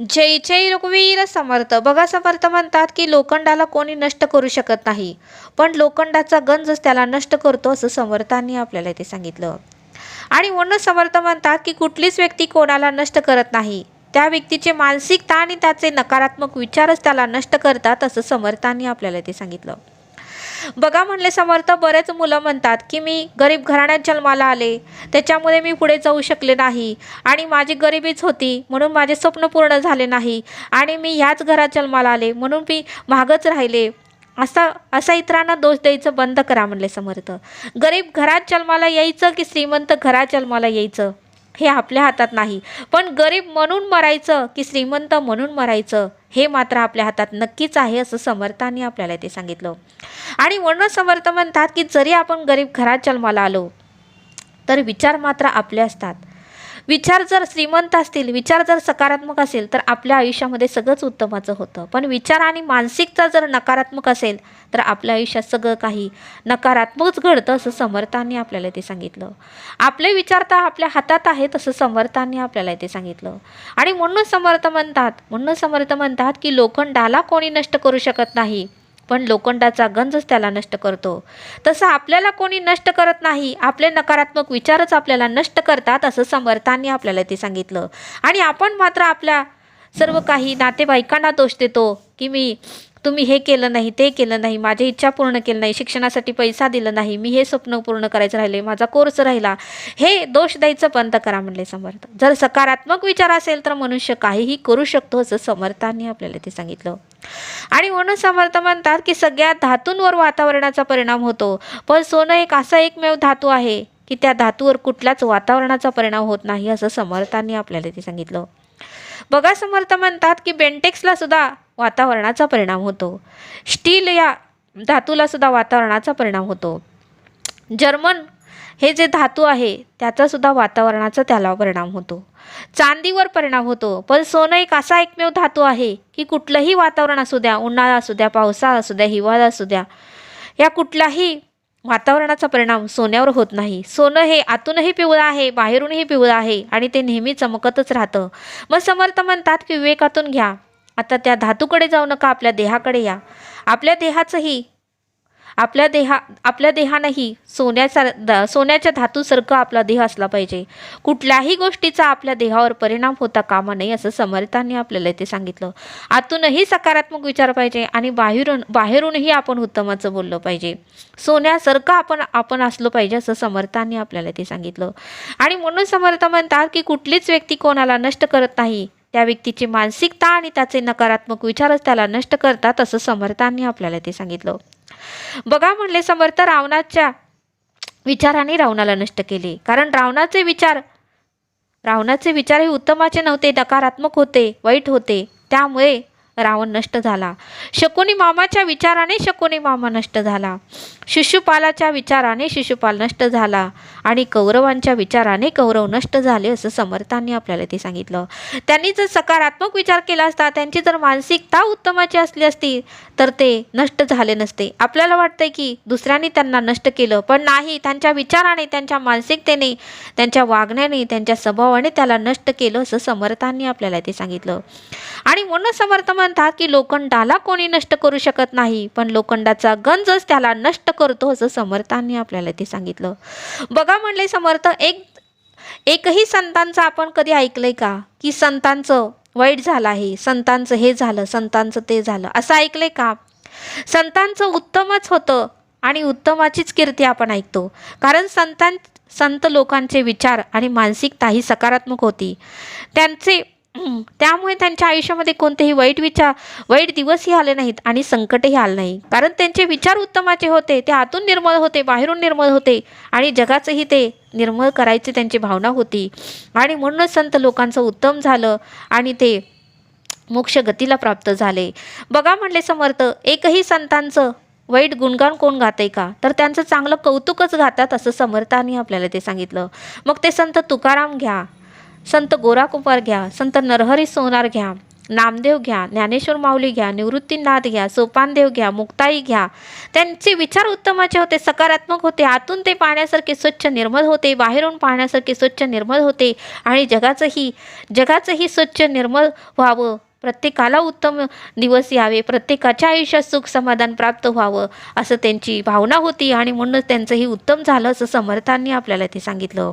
जय जय रघुवीर समर्थ. बघा समर्थ म्हणतात की लोखंडाला कोणी नष्ट करू शकत नाही. पण लोखंडाचा गंजच त्याला नष्ट करतो असं समर्थांनी आपल्याला इथे सांगितलं. आणि म्हणून समर्थ म्हणतात की कुठलीच व्यक्ती कोणाला नष्ट करत नाही. त्या व्यक्तीचे मानसिकता आणि त्याचे नकारात्मक विचारच त्याला नष्ट करतात असं समर्थांनी आपल्याला इथे सांगितलं. बघा म्हणले समर्थ बरेच मुलं म्हणतात की मी गरीब घराण्यात जन्माला आले. त्याच्यामुळे मी पुढे जाऊ शकले नाही. आणि माझी गरिबीच होती म्हणून माझे स्वप्न पूर्ण झाले नाही. आणि मी ह्याच घरात जन्माला आले म्हणून मी महागच राहिले. असा असा इतरांना दोष द्यायचं बंद करा म्हणले समर्थ. गरीब घरात जन्माला यायचं की श्रीमंत घरात जन्माला यायचं? हे आपल्या हातात नाही. पण गरीब म्हणून मरायचं की श्रीमंत म्हणून मरायचं हे मात्र आपल्या हातात नक्कीच आहे असं समर्थांनी आपल्याला ते सांगितलं. आणि म्हणून समर्थ म्हणतात की जरी आपण गरीब घरात जन्माला आलो तर विचार मात्र आपले असतात. विचार जर श्रीमंत असतील विचार जर सकारात्मक असेल तर आपल्या आयुष्यामध्ये सगळंच उत्तमाचं होतं. पण विचार आणि मानसिकता जर नकारात्मक असेल तर आपल्या आयुष्यात सगळं काही नकारात्मकच घडतं असं समर्थांनी आपल्याला ते सांगितलं. आपले विचार तर आपल्या हातात आहेत असं समर्थांनी आपल्याला ते सांगितलं. आणि म्हणून समर्थ म्हणतात म्हणून समर्थ म्हणतात की लोखंडाला कोणी नष्ट करू शकत नाही. पण लोखंडाचा गंजच त्याला नष्ट करतो. तसं आपल्याला कोणी नष्ट करत नाही आपले नकारात्मक विचारच आपल्याला नष्ट करतात असं समर्थांनी आपल्याला ते सांगितलं. आणि आपण मात्र आपल्या सर्व काही नातेवाईकांना दोष देतो की मी तुम्ही हे केलं नाही ते केलं नाही माझी इच्छा पूर्ण केली नाही शिक्षणासाठी पैसा दिला नाही मी हे स्वप्न पूर्ण करायचं राहिले माझा कोर्स राहिला. हे दोष द्यायचं बंद करा म्हणले समर्थ. जर सकारात्मक विचार असेल तर मनुष्य काहीही करू शकतो असं समर्थांनी आपल्याला ते सांगितलं. आणि म्हणून समर्थ म्हणतात की सगळ्या धातूंवर वातावरणाचा परिणाम होतो. पण सोनं एक असा एकमेव धातू आहे की त्या धातूवर कुठल्याच वातावरणाचा परिणाम होत नाही असं समर्थांनी आपल्याला ते सांगितलं. बघा समर्थ म्हणतात की बेंटेक्सला सुद्धा वातावरणाचा परिणाम होतो. स्टील या धातूला सुद्धा वातावरणाचा परिणाम होतो. जर्मन हे जे धातू आहे त्याचा सुद्धा वातावरणाचा त्याला परिणाम होतो. चांदीवर परिणाम होतो. पण सोनं एक असा एकमेव धातू आहे की कुठलंही वातावरण असू द्या उन्हाळा असू द्या पावसाळा असू द्या हिवाळा असू द्या या कुठलाही वातावरणाचा परिणाम सोन्यावर होत नाही. सोनं हे आतूनही पिवळं आहे बाहेरूनही पिवळं आहे आणि ते नेहमी चमकतच राहतं. मग समर्थ म्हणतात की विवेकातून घ्या. आता त्या धातूकडे जाऊ नका आपल्या देहाकडे या. आपल्या देहाचंही आपल्या देहा आपल्या देहानंही सोन्याचा द सोन्याच्या धातूसारखं आपला देह असला पाहिजे. कुठल्याही गोष्टीचा आपल्या देहावर परिणाम होता कामा नये असं समर्थांनी आपल्याला ते सांगितलं. आतूनही सकारात्मक विचार पाहिजे आणि बाहेरून बाहेरूनही आपण उत्तमाचं बोललं पाहिजे. सोन्यासारखं आपण आपण असलो पाहिजे असं समर्थांनी आपल्याला ते सांगितलं. आणि म्हणून समर्थ म्हणतात की कुठलीच व्यक्ती कोणाला नष्ट करत नाही त्या व्यक्तीची मानसिकता आणि त्याचे नकारात्मक विचारच त्याला नष्ट करतात असं समर्थांनी आपल्याला ते सांगितलं. बघा म्हणले समर्थ रावणाच्या विचाराने रावणाला नष्ट केले. कारण रावणाचे विचार रावणाचे विचार हे उत्तमाचे नव्हते नकारात्मक होते वाईट होते. त्यामुळे रावण नष्ट झाला. शकुनी मामाच्या विचाराने शकुनी मामा नष्ट झाला. शिशुपालाच्या विचाराने शिशुपाल नष्ट झाला. आणि कौरवांच्या विचाराने कौरव नष्ट झाले असं समर्थांनी आपल्याला ते सांगितलं. त्यांनी जर सकारात्मक विचार केला असता त्यांची जर मानसिकता उत्तमाची असली असती तर ते नष्ट झाले नसते. आपल्याला वाटतंय की दुसऱ्यांनी त्यांना नष्ट केलं पण नाही. त्यांच्या विचाराने त्यांच्या मानसिकतेने त्यांच्या वागण्याने त्यांच्या स्वभावाने त्याला नष्ट केलं असं समर्थांनी आपल्याला ते सांगितलं. आणि म्हणून समर्थ म्हणतात की लोखंडाला कोणी नष्ट करू शकत नाही पण लोखंडाचा गंजच त्याला नष्ट करतो असं समर्थांनी आपल्याला ते सांगितलं. बघा म्हणले समर्थ एक एकही संतांचं आपण कधी ऐकलंय का? की संतांचं वाईट झालं आहे संतांचं हे झालं संतांचं ते झालं असं ऐकलंय का? संतांचं उत्तमच होतं आणि उत्तमाचीच कीर्ती आपण ऐकतो. कारण संतां संत लोकांचे विचार आणि मानसिकता ही सकारात्मक होती. त्यांचे त्यामुळे त्यांच्या आयुष्यामध्ये कोणतेही वाईट विचार वाईट दिवसही आले नाहीत आणि संकटही आलं नाही. कारण त्यांचे विचार उत्तमाचे होते ते आतून निर्मळ होते बाहेरून निर्मळ होते आणि जगाचंही ते निर्मळ करायची त्यांची भावना होती. आणि म्हणूनच संत लोकांचं उत्तम झालं आणि ते मोक्ष गतीला प्राप्त झाले. बघा म्हणले समर्थ एकही संतांचं वाईट गुणगान कोण गाते का? तर त्यांचं चांगलं कौतुकच गातात असं समर्थांनी आपल्याला ते सांगितलं. मग ते संत तुकाराम घ्या. संत गोराकुमार घ्या संत नरहरी सोनार घ्या नामदेव घ्या ज्ञानेश्वर माऊली घ्या निवृत्तीनाथ घ्या सोपानदेव घ्या मुक्ताई घ्या. त्यांचे विचार उत्तमाचे होते सकारात्मक होते आतून ते पाहण्यासारखे स्वच्छ निर्मल होते बाहेरून पाहण्यासारखे स्वच्छ निर्मल होते आणि जगाचंही जगाचंही स्वच्छ निर्मल व्हावं. प्रत्येकाला उत्तम दिवस यावे प्रत्येकाच्या आयुष्यात सुख समाधान प्राप्त व्हावं असं त्यांची भावना होती आणि म्हणूनच त्यांचंही उत्तम झालं असं समर्थांनी आपल्याला ते सांगितलं.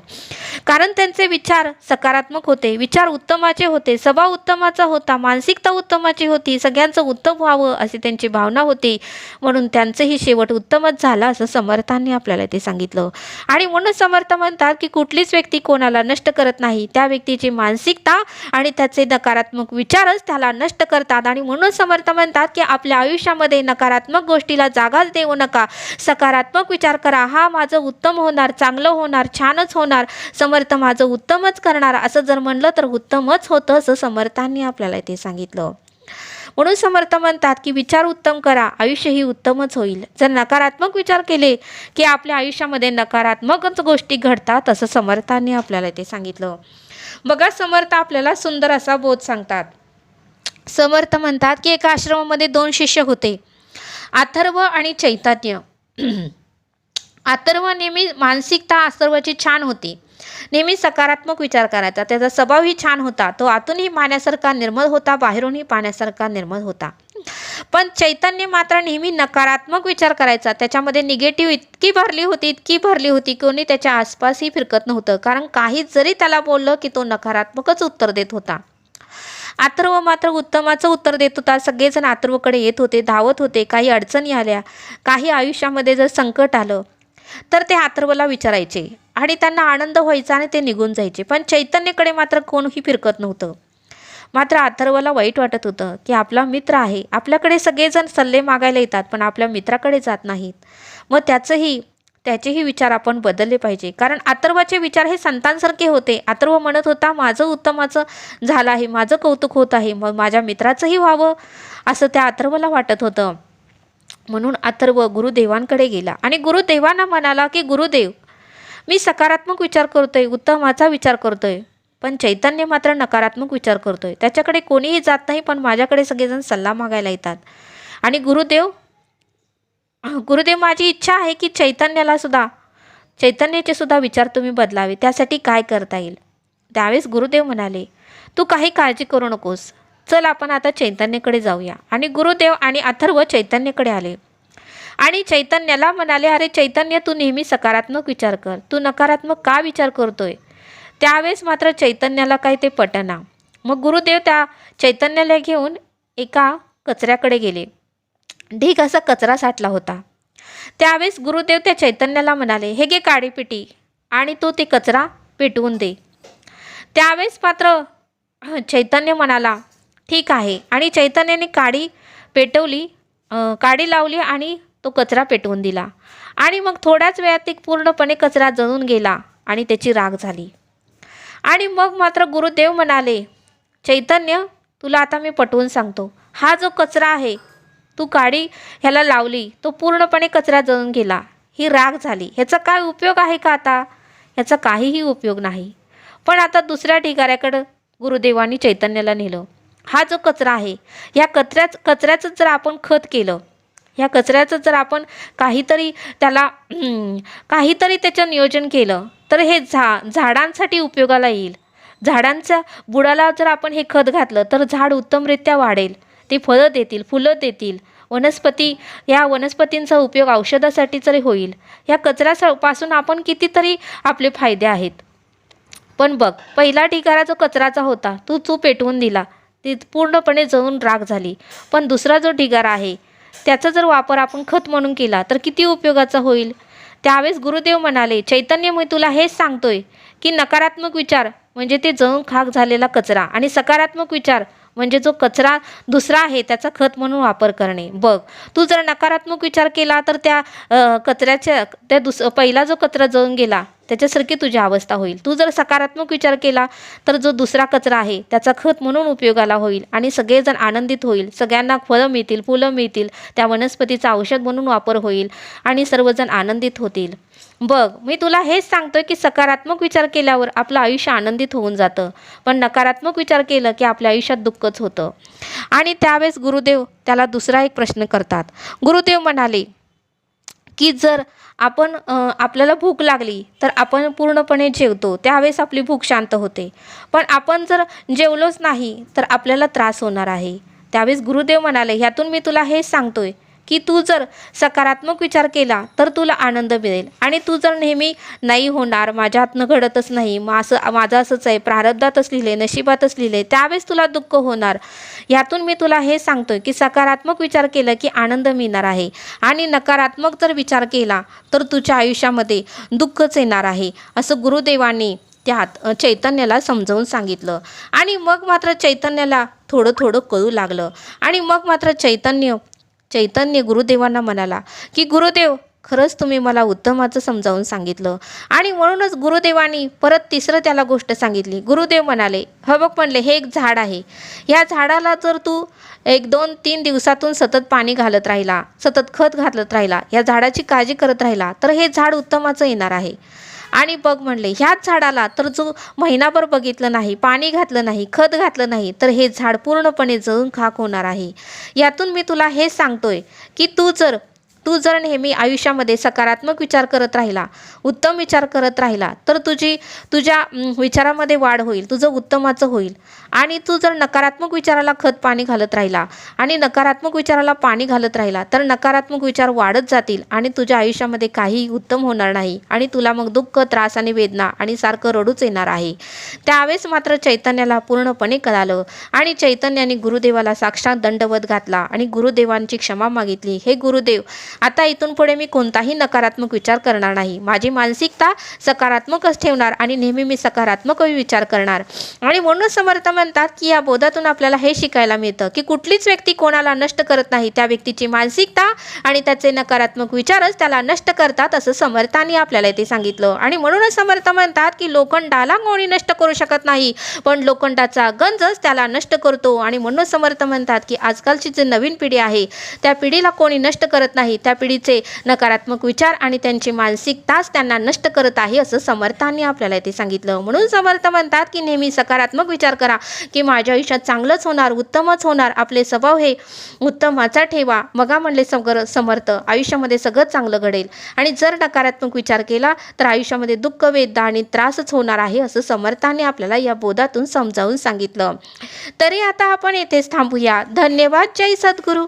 कारण त्यांचे विचार सकारात्मक होते विचार उत्तमाचे होते स्वभाव उत्तमाचा होता मानसिकता उत्तमाची होती सगळ्यांचं उत्तम व्हावं अशी त्यांची भावना होती. म्हणून त्यांचंही शेवट उत्तमच झाला असं समर्थांनी आपल्याला ते सांगितलं. आणि म्हणून समर्थ म्हणतात की कुठलीच व्यक्ती कोणाला नष्ट करत नाही. त्या व्यक्तीची मानसिकता आणि त्याचे नकारात्मक विचारच त्याला नष्ट करतात आणि म्हणून समर्थ म्हणतात की आपल्या आयुष्यामध्ये नकारात्मक गोष्टीला जागाच देऊ नका. सकारात्मक विचार करा. हा माझं उत्तम होणार चांगलं होणार छानच होणार. समर्थ माझं उत्तमच करणार असं जर म्हणलं तर उत्तमच होतं असं समर्थांनी आपल्याला ते सांगितलं. म्हणून समर्थ म्हणतात की विचार उत्तम करा आयुष्यही उत्तमच होईल. जर नकारात्मक विचार केले की आपल्या आयुष्यामध्ये नकारात्मकच गोष्टी घडतात असं समर्थांनी आपल्याला ते सांगितलं. बघा समर्थ आपल्याला सुंदर असा बोध सांगतात. समर्थ म्हणतात की एका आश्रमामध्ये दोन शिष्य होते. अथर्व आणि चैतन्य. अथर्व नेहमी मानसिकता अथर्वची छान होती. नेहमी सकारात्मक विचार करायचा. त्याचा स्वभावही छान होता. तो आतूनही पाण्यासारखा निर्मल होता. बाहेरूनही पाण्यासारखा निर्मल होता. पण चैतन्य मात्र नेहमी नकारात्मक विचार करायचा. त्याच्यामध्ये निगेटिव्ह इतकी भरली होती इतकी भरली होती कोणी त्याच्या आसपासही फिरकत नव्हतं. कारण काही जरी त्याला बोललं की तो नकारात्मकच उत्तर देत होता. अथर्व मात्र उत्तमाचं उत्तर देत होता. सगळेजण अथर्वकडे येत होते धावत होते. काही अडचणी आल्या काही आयुष्यामध्ये जर संकट आलं तर ते अथर्वला विचारायचे आणि त्यांना आनंद व्हायचा आणि ते निघून जायचे. पण चैतन्यकडे मात्र कोणही फिरकत नव्हतं. मात्र अथर्वला वाईट वाटत होतं की आपला मित्र आहे. आपल्याकडे सगळेजण सल्ले मागायला येतात पण आपल्या मित्राकडे जात नाहीत. मग त्याचंही त्याचेही विचार आपण बदलले पाहिजे. कारण अथर्वाचे विचार हे संतांसारखे होते. अथर्व म्हणत होता माझं उत्तमाचं झालं आहे माझं कौतुक होत आहे मग माझ्या मित्राचंही व्हावं असं त्या अथर्वला वाटत होतं. म्हणून अथर्व गुरुदेवांकडे गेला. आणि गुरुदेवांना म्हणाला की गुरुदेव मी सकारात्मक विचार करतोय उत्तमाचा विचार करतोय पण चैतन्य मात्र नकारात्मक विचार करतोय. त्याच्याकडे कोणीही जात नाही पण माझ्याकडे सगळेजण सल्ला मागायला येतात. आणि गुरुदेव गुरुदेव माझी इच्छा आहे की चैतन्याला सुद्धा चैतन्याचे सुद्धा विचार तुम्ही बदलावे. त्यासाठी काय करता येईल? त्यावेळेस गुरुदेव म्हणाले तू काही काळजी करू नकोस. चल आपण आता चैतन्यकडे जाऊया. आणि गुरुदेव आणि अथर्व चैतन्यकडे आले. आणि चैतन्याला म्हणाले अरे चैतन्य तू नेहमी सकारात्मक विचार कर. तू नकारात्मक का विचार करतोय? त्यावेळेस मात्र चैतन्याला काही ते पटना. मग गुरुदेव त्या चैतन्याला घेऊन एका कचऱ्याकडे गेले. ढीक असा कचरा साठला होता. त्यावेळेस गुरुदेव त्या चैतन्याला म्हणाले हे घे काडीपिटी आणि तू ते कचरा पेटवून दे. त्यावेळेस मात्र चैतन्य म्हणाला ठीक आहे. आणि चैतन्याने काडी पेटवली काडी लावली आणि तो कचरा पेटवून दिला. आणि मग थोड्याच वेळात ती पूर्णपणे कचरा जळून गेला आणि त्याची राग झाली. आणि मग मात्र गुरुदेव म्हणाले चैतन्य तुला आता मी पटवून सांगतो. हा जो कचरा आहे तू काडी ह्याला लावली तो पूर्णपणे कचरा जळून गेला. ही राग झाली. ह्याचा काय उपयोग आहे का आता? ह्याचा काहीही उपयोग नाही. पण आता दुसऱ्या ढिगाऱ्याकडं गुरुदेवानी चैतन्याला नेलं. हा जो कचरा आहे या कचऱ्याच कचऱ्याचं जर आपण खत केलं ह्या कचऱ्याचं जर आपण काहीतरी त्याला काहीतरी त्याचं नियोजन केलं तर हे झा झाडांसाठी उपयोगाला येईल. झाडांच्या बुडाला जर आपण हे खत घातलं तर झाड उत्तमरित्या वाढेल. ते फळं देतील फुलं देतील. वनस्पती या वनस्पतींचा उपयोग औषधासाठी तरी होईल. या कचऱ्यापासून आपण कितीतरी आपले फायदे आहेत. पण बघ पहिला ढिगारा जो कचराचा होता तो तू पेटवून दिला. ती पूर्णपणे जळून राख झाली. पण दुसरा जो ढिगारा आहे त्याचा जर वापर आपण खत म्हणून केला तर किती उपयोगाचा होईल? त्यावेळेस गुरुदेव म्हणाले चैतन्य मी तुला हेच सांगतोय की नकारात्मक विचार म्हणजे ते जळून खाक झालेला कचरा आणि सकारात्मक विचार म्हणजे जो कचरा दुसरा आहे त्याचा खत म्हणून वापर करणे. बघ तू जर नकारात्मक विचार केला तर त्या कचऱ्याच्या त्या दुस पहिला जो कचरा जळून गेला त्याच्यासारखी तुझी अवस्था होईल. तू जर सकारात्मक विचार केला तर जो दुसरा कचरा आहे त्याचा खत म्हणून उपयोगाला होईल आणि सगळेजण आनंदित होईल. सगळ्यांना फळं मिळतील फुलं मिळतील त्या वनस्पतीचा औषध म्हणून वापर होईल आणि सर्वजण आनंदित होतील. बघ मी तुला हेच सांगतोय की सकारात्मक विचार केल्यावर आपलं आयुष्य आनंदित होऊन जातं. पण नकारात्मक विचार केलं की आपल्या आयुष्यात दुःखच होतं. आणि त्यावेळेस गुरुदेव त्याला दुसरा एक प्रश्न करतात. गुरुदेव म्हणाले की जर आपण आपल्याला भूक लागली तर आपण पूर्णपणे जेवतो. त्यावेळेस आपली भूक शांत होते. पण आपण जर जेवलोच नाही तर आपल्याला त्रास होणार आहे. त्यावेळेस गुरुदेव म्हणाले ह्यातून मी तुला हेच सांगतोय की तू जर सकारात्मक विचार केला तर तुला आनंद मिळेल. आणि तू जर नेहमी नाही होणार माझ्या हातनं घडतच नाही मग असं माझं असंच आहे प्रारब्धातच लिहिले नशिबातच लिहिले त्यावेळेस तुला दुःख होणार. ह्यातून मी तुला हे सांगतोय की सकारात्मक विचार केला की आनंद मिळणार आहे. आणि नकारात्मक जर विचार केला तर तुझ्या आयुष्यामध्ये दुःखच येणार आहे असं गुरुदेवांनी त्यात चैतन्याला समजावून सांगितलं. आणि मग मात्र चैतन्याला थोडं थोडं कळू लागलं. आणि मग मात्र चैतन्य चैतन्य गुरुदेवांना म्हणाला की गुरुदेव खरंच तुम्ही मला उत्तमाचं समजावून सांगितलं. आणि म्हणूनच गुरुदेवांनी परत तिसरं त्याला गोष्ट सांगितली. गुरुदेव म्हणाले ह बघ म्हणले हे एक झाड आहे. या झाडाला जर तू एक दोन तीन दिवसातून सतत पाणी घालत राहिला सतत खत घालत राहिला या झाडाची काळजी करत राहिला तर हे झाड उत्तमाचं येणार आहे. आणि बघ म्हणले ह्याच झाडाला तर जो महिनाभर बघितलं नाही पाणी घातलं नाही खत घातलं नाही तर हे झाड पूर्णपणे जळून खाक होणार आहे. यातून मी तुला हे सांगतोय की तू जर तू जर नेहमी आयुष्यामध्ये सकारात्मक विचार करत राहिला उत्तम विचार करत राहिला तर तुझी तुझ्या विचारामध्ये वाढ होईल तुझं उत्तमाचं होईल. आणि तू जर नकारात्मक विचाराला खत पाणी घालत राहिला आणि नकारात्मक विचाराला पाणी घालत राहिला तर नकारात्मक विचार वाढत जातील आणि तुझ्या आयुष्यामध्ये काही उत्तम होणार नाही आणि तुला मग दुःख त्रास आणि वेदना आणि सारखं रडूच येणार आहे. त्यावेळेस मात्र चैतन्याला पूर्णपणे कळालं आणि चैतन्याने गुरुदेवाला साक्षात दंडवत घातला आणि गुरुदेवांची क्षमा मागितली. हे गुरुदेव आता इथून पुढे मी कोणताही नकारात्मक विचार करणार नाही. माझी मानसिकता सकारात्मकच ठेवणार आणि नेहमी मी सकारात्मक विचार करणार. आणि म्हणून समर्थ म्हणतात की या बोधातून आपल्याला हे शिकायला मिळतं की कुठलीच व्यक्ती कोणाला नष्ट करत नाही. त्या व्यक्तीची मानसिकता आणि त्याचे नकारात्मक विचारच त्याला नष्ट करतात असं समर्थांनी आपल्याला इथे सांगितलं. आणि म्हणूनच समर्थ म्हणतात की लोखंडाला कोणी नष्ट करू शकत नाही पण लोखंडाचा गंजच त्याला नष्ट करतो. आणि म्हणून समर्थ म्हणतात की आजकालची जी नवीन पिढी आहे त्या पिढीला कोणी नष्ट करत नाही त्या पिढीचे नकारात्मक विचार आणि त्यांची मानसिकताच त्यांना नष्ट करत आहे असं समर्थांनी आपल्याला ते सांगितलं. म्हणून समर्थ म्हणतात की नेहमी सकारात्मक विचार करा की माझ्या आयुष्यात चांगलंच होणार उत्तमच होणार आपले स्वभाव हे उत्तमाचा ठेवा. मगा म्हणले सगर समर्थ आयुष्यामध्ये सगळं चांगलं घडेल. आणि जर नकारात्मक विचार केला तर आयुष्यामध्ये दुःख वेदना आणि त्रासच होणार आहे असं समर्थांनी आपल्याला या बोधातून समजावून सांगितलं. तरी आता आपण येथेच थांबूया. धन्यवाद. जय सद्गुरू.